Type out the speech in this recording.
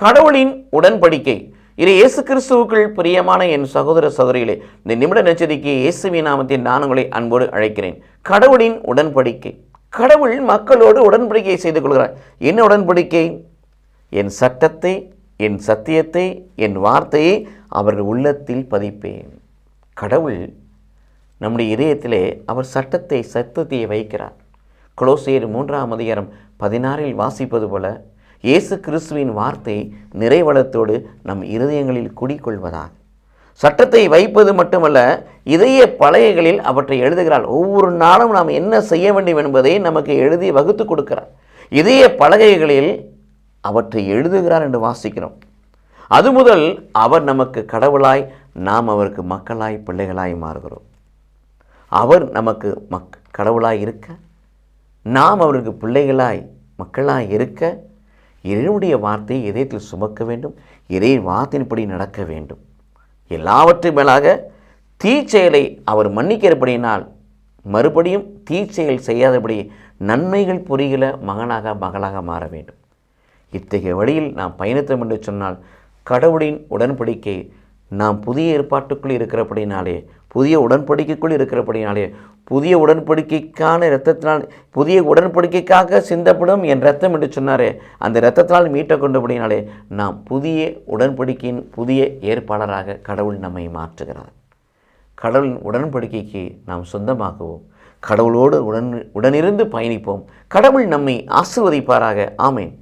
கடவுளின் உடன்படிக்கை. இது இயேசு கிறிஸ்துவுக்குள் பிரியமான என் சகோதர சகோதரிகளே இந்த நிமிட நச்சரிக்கை இயேசுவின் நாமத்தின் நான் உங்களை அன்போடு அழைக்கிறேன். கடவுளின் உடன்படிக்கை. கடவுள் மக்களோடு உடன்படிக்கை செய்து கொள்கிறார். என்ன உடன்படிக்கை? என் சட்டத்தை என் சத்தியத்தை என் வார்த்தையை அவர்கள் உள்ளத்தில் பதிப்பேன். கடவுள் நம்முடைய இதயத்திலே அவர் சட்டத்தை சத்தத்தையை வைக்கிறார். குளோசியர் மூன்றாம் அதிகாரம் பதினாறில் வாசிப்பது போல இயேசு கிறிஸ்துவின் வார்த்தை நிறைவளத்தோடு நம் இருதயங்களில் குடிக்கொள்வதாக சட்டத்தை வைப்பது மட்டுமல்ல இதய பழையகளில் அவற்றை எழுதுகிறாள் ஒவ்வொரு நாளும் நாம் என்ன செய்ய வேண்டும் என்பதை நமக்கு எழுதி வகுத்து கொடுக்கிறார். இதய பலகைகளில் அவற்றை எழுதுகிறார் என்று வாசிக்கிறோம். அது முதல் அவர் நமக்கு கடவுளாய் நாம் அவருக்கு மக்களாய் பிள்ளைகளாய் மாறுகிறோம். அவர் நமக்கு மக் கடவுளாய் இருக்க நாம் அவருக்கு பிள்ளைகளாய் மக்களாய் இருக்க இறைவனுடைய வார்த்தையை இதயத்தில் சுமக்க வேண்டும் இறை வார்த்தையின்படி நடக்க வேண்டும். எல்லாவற்றையும் மேலாக தீச்செயலை அவர் மன்னிக்கிறபடியினால் மறுபடியும் தீச்செயல் செய்யாதபடி நன்மைகள் புரிகிற மகனாக மகளாக மாற வேண்டும். இத்தகைய வழியில் நாம் பயணித்தோம் என்று சொன்னால் கடவுளின் உடன்படிக்கை நாம் புதிய ஏற்பாட்டுக்குள் இருக்கிறபடினாலே புதிய உடன்படிக்கைக்குள் இருக்கிறபடினாலே புதிய உடன்படிக்கைக்கான இரத்தத்தினால் புதிய உடன்படிக்கைக்காக சிந்தப்படும் என் ரத்தம் என்று சொன்னாரே அந்த இரத்தத்தினால் மீட்ட கொண்டபடினாலே நாம் புதிய உடன்படிக்கையின் புதிய ஏற்பாளராக கடவுள் நம்மை மாற்றுகிறார். கடவுளின் உடன்படிக்கைக்கு நாம் சொந்தமாக்குவோம். கடவுளோடு உடன் உடனிருந்து பயணிப்போம். கடவுள் நம்மை ஆசிர்வதிப்பாராக. ஆமேன்.